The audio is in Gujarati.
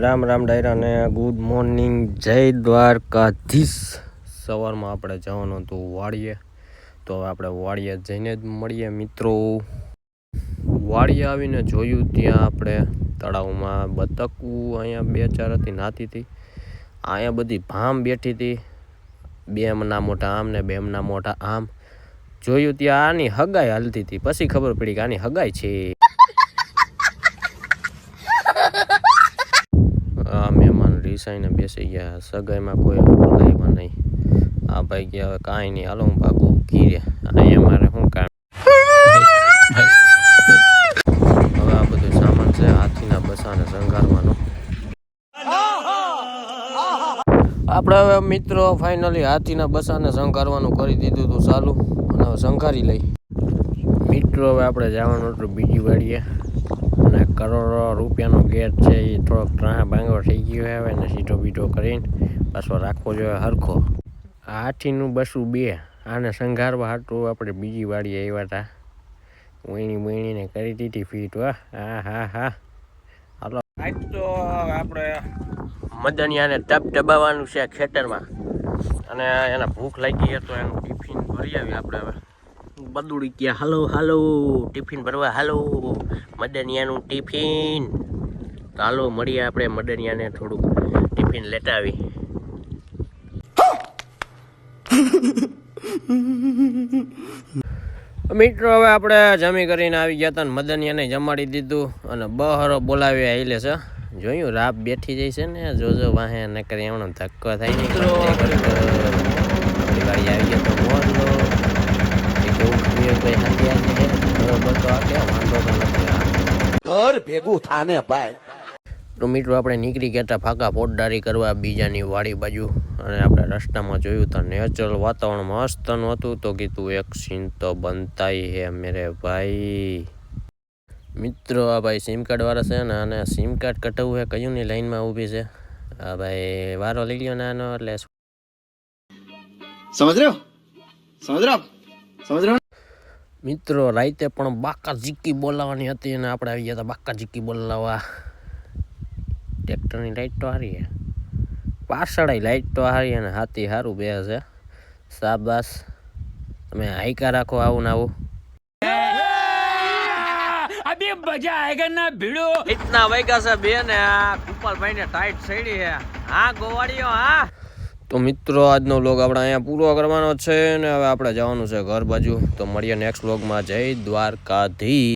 રામ રામ ડાયરા ને ગુડ મોર્નિંગ, જય દ્વારકાધીશ. સવારમાં આપણે જવાનું હતું વાડીએ. તો હવે આપણે વાડીએ જઈને જ મળીએ મિત્રો. વાડીએ આવીને જોયું ત્યાં આપણે તળાવમાં બતકું અહીંયા બે ચાર હતી, નાતી હતી. અહીંયા બધી ભામ બેઠી હતી. બે ના મોટા આમ ને બે ના મોટા આમ. જોયું ત્યાં આની હગાઈ હાલતી હતી. પછી ખબર પડી કે આની હગાઈ છે આ મહેમાન રીસાઈને બેસી ગયા. સગાઈમાં કોઈ બોલાવ્યા નહીં. આ ભાઈ ગયા હવે કાંઈ નહીં. હાલો, હું ભાગું ઘીરે. અહીંયા મારે શું કામ? હવે આ બધું સામાન છે, હાથીના બસાને શણગારવાનો. આપણે હવે મિત્રો ફાઇનલી હાથીના બસાને શણગારવાનું કરી દીધું હતું ચાલુ અને હવે શણગારી લઈ. મિત્રો, હવે આપણે જવાનું હતું બીજી વાડીએ. અને કરોડો રૂપિયાનો ગેટ છે એ થોડોક ત્રણ ભાંગો થઈ ગયો હવે ને સીધો બીધો કરીને પાછો રાખવો જોઈએ હરખો. હાથીનું બસું બે, આને સંઘારવા હતું આપણે બીજી વાડી આવ્યા હતા વીણી વીણીને કરી દીધી ફીટ, વાહ, હા હા હા. હાલો. આજ તો આપણે મદનિયાને ટપ ટબાવવાનું છે ખેતરમાં. અને એને ભૂખ લાગી તો એનું ટિફિન ભરી આવી આપણે હવે. બદુડી ગયા હાલો હાલો ટિફિન ભરવા હાલો મદનિયાનું ટિફિન તો હાલો મળીએ આપણે મદનિયાને થોડુંક ટિફિન લેટાવી મિત્રો હવે આપણે જમી કરીને આવી ગયા હતા ને મદનિયાને જમાડી દીધું અને બહરો બોલાવી આવેલે છે જોયું રાપ બેઠી જાય છે ને જોજો વાહે ન કરી એમનો ધક્કો થાય આપણી આવી ગયા તો મોરલો એ કેવું ખામીઓ કોઈ હાથી હાથી છે બરોબર તો આ કે વાંધો તો નથી આ ઘર ભેગું થાને ભાઈ. તો મિત્રો આપણે નીકળી ગયા હતા ફાકા પોટદારી કરવા બીજાની વાડી બાજુ. અને આપણે રસ્તામાં જોયું તો નેચરલ વાતાવરણ મસ્તનું હતું. તો કીધું એક સીન તો બનતાઈ હે મેરે ભાઈ. મિત્રો આ ભાઈ સિમ કાર્ડ વાળા છે ને અને સિમ કાર્ડ કટાવવું હે કયું ની લાઈનમાં ઊભી છે? આ ભાઈ વારો લઈ લ્યો નાનો એટલે સમજ રહ્યો? સમજ રહ્યો? સમજ રહ્યો? મિત્રો રાતે પણ બાકા ઝીકી બોલાવવાની હતી અને આપણે આવી ગયા હતા બાકા ઝીકી બોલાવવા. ટ્રેક્ટરની લાઇટ તો હારી પાછળ લાઇટ તો હારી અને હાથી સારું બે છે શાબાસ તમે હાઈકા રાખો આવું ને આવું. મજા આયગા ના ભીડો? ઇતના વૈગા છે બે ને આ કુપાલભાઈ ને ટાઈટ સડી હે હા ગોવાડીઓ હા. તો મિત્રો, આજનો વ્લોગ આપણે અહીંયા પૂરો કરવાનો છે ને હવે આપણે જવાનું છે ઘર બાજુ. તો મળીએ નેક્સ્ટ વ્લોગમાં જય દ્વારકાધી